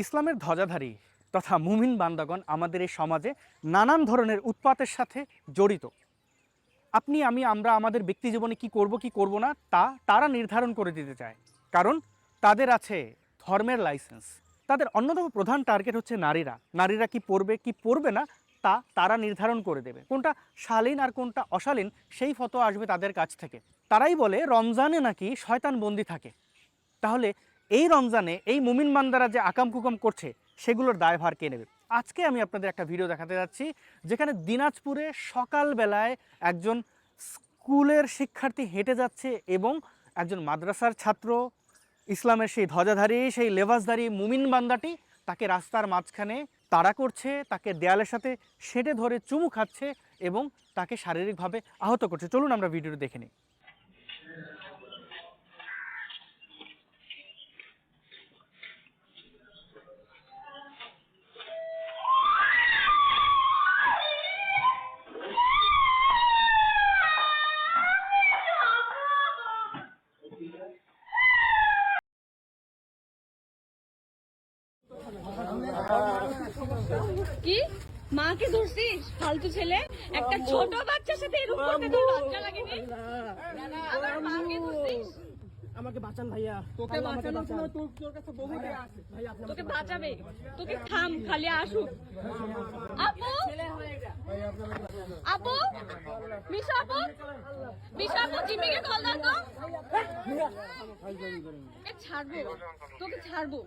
ইসলামের ধ্বজাধারী তথা মুমিন বান্দাগণ আমাদের এই সমাজে নানান ধরনের উৎপাতের সাথে জড়িত। আপনি, আমি, আমরা আমাদের ব্যক্তি জীবনে কি করব কি করব না, তা তারা নির্ধারণ করে দিতে চায়। কারণ তাদের আছে ধর্মের লাইসেন্স তাদের অন্যতম প্রধান টার্গেট হচ্ছে নারীরা। নারীরা কি পড়বে কি পড়বে না, তা তারা নির্ধারণ করে দেবে। কোনটা শালীন আর কোনটা অশালীন, সেই ফটো আসবে তাদের কাছ থেকে। তারাই বলে, রমজানে নাকি শয়তান বন্দি থাকে। তাহলে এই রমজানে এই মুমিন মান্দারা যে আকাম কুকাম করছে, সেগুলোর দায়ভার কে নেবে? আজকে আমি আপনাদের একটা ভিডিও দেখাতে যাচ্ছি, যেখানে দিনাজপুরে সকালবেলায় একজন স্কুলের শিক্ষার্থী হেঁটে যাচ্ছে এবং একজন মাদ্রাসার ছাত্র, ইসলামের সেই ধ্বজাধারী, সেই লেবাসধারী মুমিন বান্দাটি তাকে রাস্তার মাঝখানে তাড়া করছে, তাকে দেয়ালের সাথে সেটে ধরে চুমু খাচ্ছে এবং তাকে শারীরিকভাবে আহত করছে। চলুন আমরা ভিডিওটি দেখে নিই। কি? মাকে ধরছিস? ফালতু ছেলে? একটা ছোট বাচ্চার সাথে এরকম করতে তোর লজ্জা লাগেনি? আবার মাকে ধরছিস? আমাকে বাঁচান ভাইয়া। তোকে বাঁচানোর জন্য তোর তোর কাছে বহু আছে। ভাইয়া আপনি তোকে বাঁচাবে। তোকে থাম খালি আসুক। আপু! আপু! মিশা আপু! মিশা আপু জিমিকে কল দাও তো। ছাড়বো। তোকে ছাড়বো।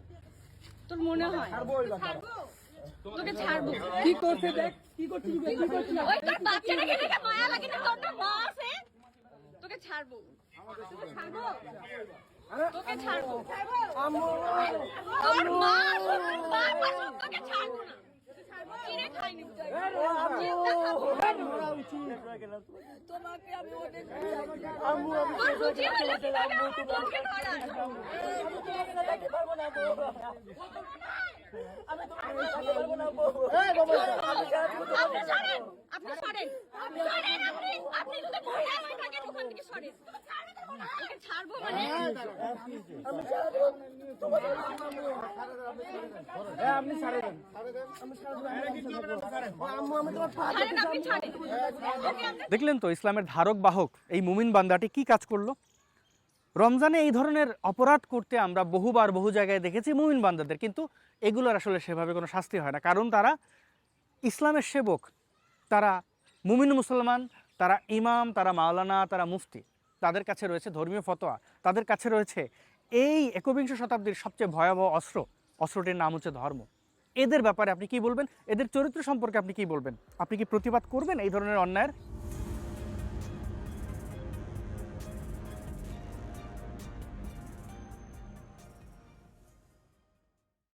তোর মনে হয়? তোকে ছাড়বো। কি করছে দেখ কি করছিস? কি করছিস ওই তোর বাচ্চাটাকে দেখে মায়া লাগে না? তোর না মা আছে? তোকে ছাড়বো। ছাড়বো? তোকে ছাড়বো। তোর মা বারবার তোকে ছাড়বো না। তোমাকে আমি অনেক তোর বুঝি হলো দেখলেন তো ইসলামের ধারক বাহক এই মুমিন বান্দাটি কি কাজ করল? রমজানে এই ধরনের অপরাধ করতে আমরা বহুবার বহু জায়গায় দেখেছি মুমিন বান্দাদের, কিন্তু এগুলোর আসলে সেভাবে কোনো শাস্তি হয় না। কারণ তারা ইসলামের সেবক, তারা মুমিন মুসলমান, তারা ইমাম, তারা মাওলানা, তারা মুফতি। তাদের কাছে রয়েছে ধর্মীয় ফতোয়া। তাদের কাছে রয়েছে এই একবিংশ শতাব্দীর সবচেয়ে ভয়াবহ অস্ত্র। অস্ত্রটির নাম হচ্ছে ধর্ম। এদের ব্যাপারে আপনি কি বলবেন? এদের চরিত্র সম্পর্কে আপনি কি বলবেন? আপনি কি প্রতিবাদ করবেন এই ধরনের অন্যায়ের?